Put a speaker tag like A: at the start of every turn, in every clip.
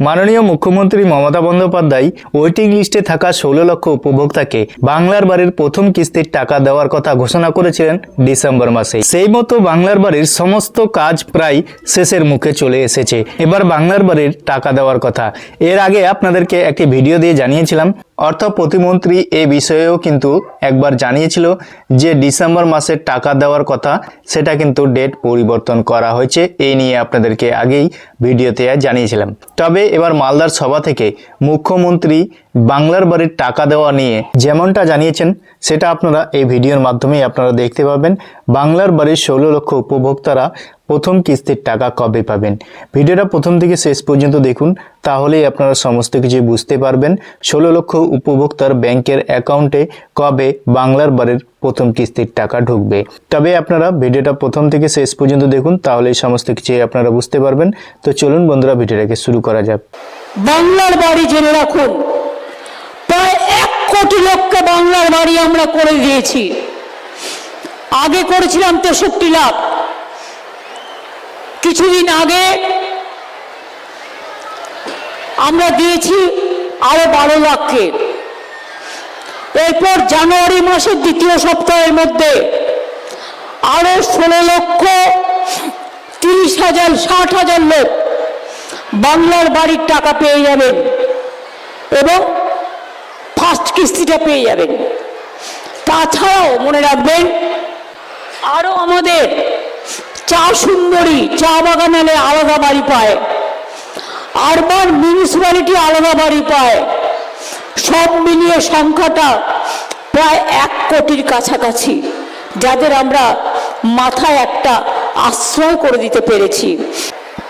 A: মাননীয় মুখ্যমন্ত্রী মমতা বন্দ্যোপাধ্যায় ওয়েটিং লিস্টে থাকা ষোলো লক্ষ উপভোক্তাকে বাংলার বাড়ির প্রথম কিস্তির টাকা দেওয়ার কথা ঘোষণা করেছিলেন ডিসেম্বর মাসে। সেই মতো বাংলার বাড়ির সমস্ত কাজ প্রায় শেষের মুখে চলে এসেছে। এবার বাংলার বাড়ির টাকা দেওয়ার কথা। এর আগে আপনাদেরকে একটি ভিডিও দিয়ে জানিয়েছিলাম। অর্থ প্রতিমন্ত্রী এ বিষয়েও কিন্তু একবার জানিয়েছিল যে ডিসেম্বর মাসের টাকা দেওয়ার কথা, সেটা কিন্তু ডেট পরিবর্তন করা হয়েছে। এই নিয়ে আপনাদেরকে আগেই ভিডিওতে জানিয়েছিলাম। তবে এবার মালদার সভা থেকে মুখ্যমন্ত্রী বাংলার বাড়ির টাকা দেওয়া নিয়ে যেমনটা জানিয়েছেন, সেটা আপনারা এই ভিডিওর মাধ্যমেই আপনারা দেখতে পাবেন। বাংলার বাড়ির ষোলো লক্ষ উপভোক্তারা প্রথম কিস্তির টাকা কবে পাবেন? ভিডিওটা প্রথম থেকে শেষ পর্যন্ত দেখুন, তাহলেই আপনারা সমস্ত কিছু বুঝতে পারবেন। ষোলো লক্ষ উপভোক্তার ব্যাংকের অ্যাকাউন্টে কবে বাংলার বাড়ির প্রথম কিস্তির টাকা ঢুকবে? তবে আপনারা ভিডিওটা প্রথম থেকে শেষ পর্যন্ত দেখুন, তাহলেই সমস্ত কিছু আপনারা বুঝতে পারবেন। তো চলুন বন্ধুরা, ভিডিওটাকে শুরু করা যাক।
B: বাংলার বাড়ি জেনে রাখুন, প্রায় এক কোটি লোককে বাংলার বাড়ি আমরা করে দিয়েছি। আগে করেছিলাম তেষট্টি লাখ কিছুদিন আগে আমরা দিয়েছি আরও বারো লাখকে। এরপর জানুয়ারি মাসের দ্বিতীয় সপ্তাহের মধ্যে আরও ষোলো লক্ষ তিরিশ হাজার, ষাট হাজার লোক বাংলার বাড়ির টাকা পেয়ে যাবেন এবং ফার্স্ট কিস্তিটা পেয়ে যাবেন। তাছাড়াও মনে রাখবেন আরও আমাদের চা সুন্দরী, চা বাগানালে আলাদা বাড়ি পায়। আরবান মিউনিসিপ্যালিটি আলাদা বাড়ি পায়। সব মিলিয়ে সংখ্যাটা প্রায় এক কোটির কাছাকাছি, যাদের আমরা মাথায় একটা আশ্রয় করে দিতে পেরেছি।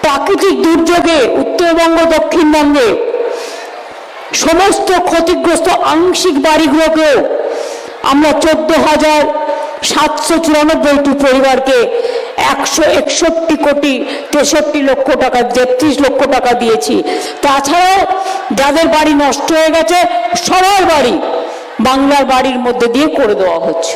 B: প্রাকৃতিক দুর্যোগে উত্তরবঙ্গ, দক্ষিণবঙ্গে সমস্ত ক্ষতিগ্রস্ত আংশিক বাড়িগুলোকেও আমরা চোদ্দ হাজার সাতশো চুরানব্বইটি পরিবারকে একশো একষট্টি কোটি তেষট্টি লক্ষ টাকা, তেত্রিশ লক্ষ টাকা দিয়েছি। তাছাড়াও যাদের বাড়ি নষ্ট হয়ে গেছে, সবার বাড়ি বাংলার বাড়ির মধ্যে দিয়ে করে দেওয়া হচ্ছে।